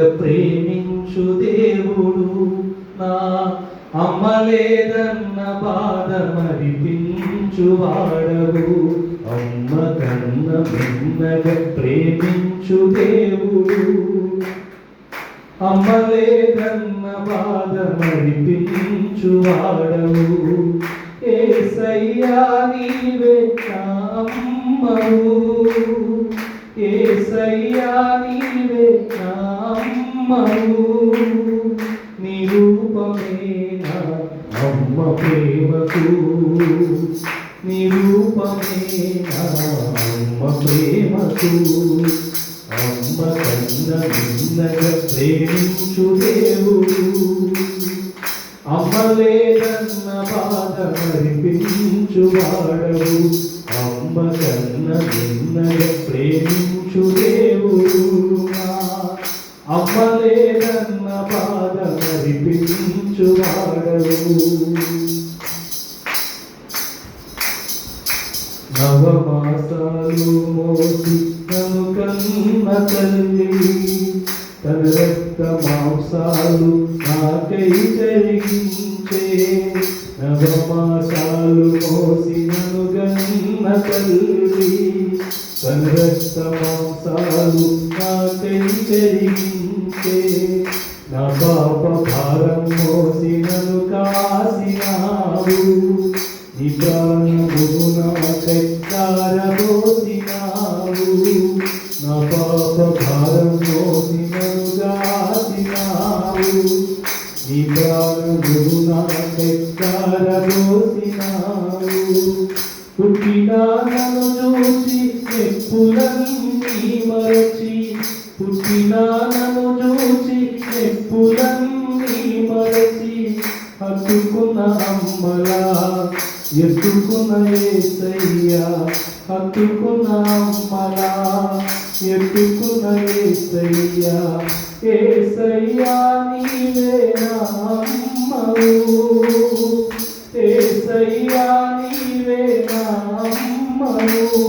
ప్రేమించు దేవుడు నా అమ్మ లేదన్న బాధ మరిపించు వాడవు. అమ్మ కన్న మిన్నగా ప్రేమించు దేవుడు. అమ్మ లేదన్న బాధ మరిపించు వాడవు. ఏసయ్యా నీవే నా అమ్మవు. ఏసయ్యా నీవే నా నీ రూపమే నా అమ్మ ప్రేమకు నీ రూపమే నా అమ్మ ప్రేమకు అమ్మ కన్న నిన్నగా ప్రేమించు దేవుడు. అమ్మలేదన్న బాధ మరిపించు వాడవు అమ్మ కన్న నిన్నగా ప్రేమించు దేవుడు అమ్మలేదన్న బాధ మరిపించు నవమాసాలు మోసి నన్ను కన్న తల్లి తన రక్త మాంసాలు నాకై జరిగించే నవమాసాలు నా పాప భారం మోసి నన్ను కాసినావు నీ ప్రాణమును నాకై కారబోసినావు నా పాప భారం మోసినను నన్ను గాసినావు నీ ప్రాణమును నాకై కారబోసినావు పుట్టిన నన్ను చూసి చెప్పులని మరచి పుట్టిన నన్ను ఏసయ్యా హత్తుకున్న అమ్మలా ఎత్తుకున్న ఏసయ్యా ఏసయ్యా నీవే నా అమ్మవు. ఏసయ్యా నీవే నా అమ్మవు.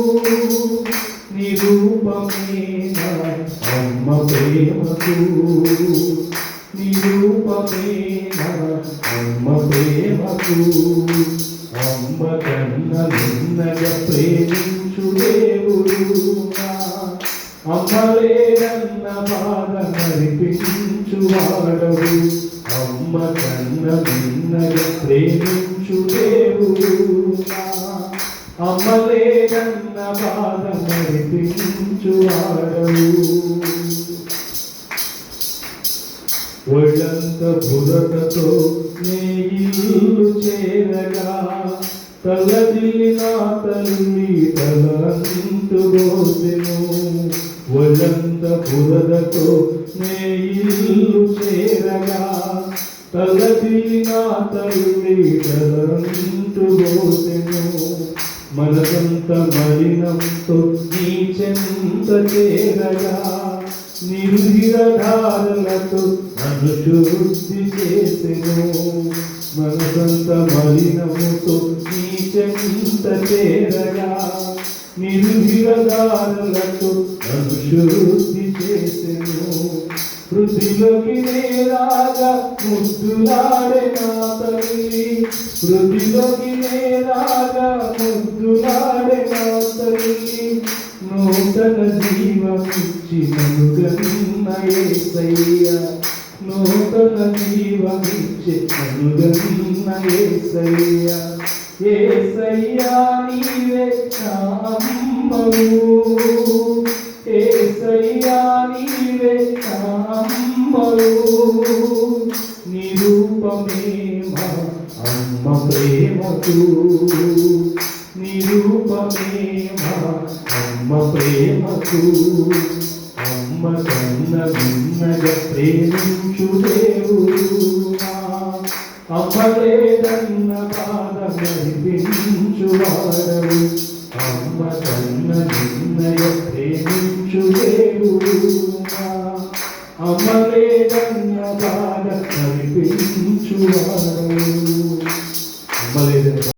నీ రూపమే నా అమ్మ ప్రేమకు. నీ రూపమే అమ్మ ప్రేమకు అమ్మ కన్న నిన్నగా ప్రేమించు దేవుడు నా అమ్మలేదన్న బాధ నడిపించు వాడవు అమ్మ కన్న నిన్నగా ప్రేమించు దేవుడు నా బాధ వాడవు ఒళ్ళంత చేరగా తల్లదిల్లి నా తల్లి తలంతు గోసెను ఒళ్ళంత బురదతో నే చేరగా తల్లదిల్లి నా తల్లి తలంతు గోసెను మనసంత మలినంతో నీ చెంత చేరగా నిర్విరధారలతో నన్ను శుద్ధి చేసెను. మనసంత మలినముతో చేరగా. నిర్విరధారలతో నన్ను శుద్ధి చేసెను. వృద్ధిలోకి ముద్దులాడే నా తల్లి. వృద్ధిలోకి ముద్దులాడే నా తల్లి. నూతన జీవ నన్ను గన్న నూతన జీవ నన్ను గన్న ఏసయ్య ఏసయ్యా నీవే నా అమ్మవు ఏసయ్యా నీవే నా అమ్మవు అమ్మ రూపమే మా అమ్మ ప్రేమకు అమ్మ కన్న విన్నగ ప్రేమించు దేవుడా అమ్మ లేదన్న బాధ మరిపించువాడవు అమ్మ కన్న నిన్నయ ప్రేమించు దేవుడా అమ్మ లేదన్న బాధ మరిపించువాడవు అమ్మ లేదన్న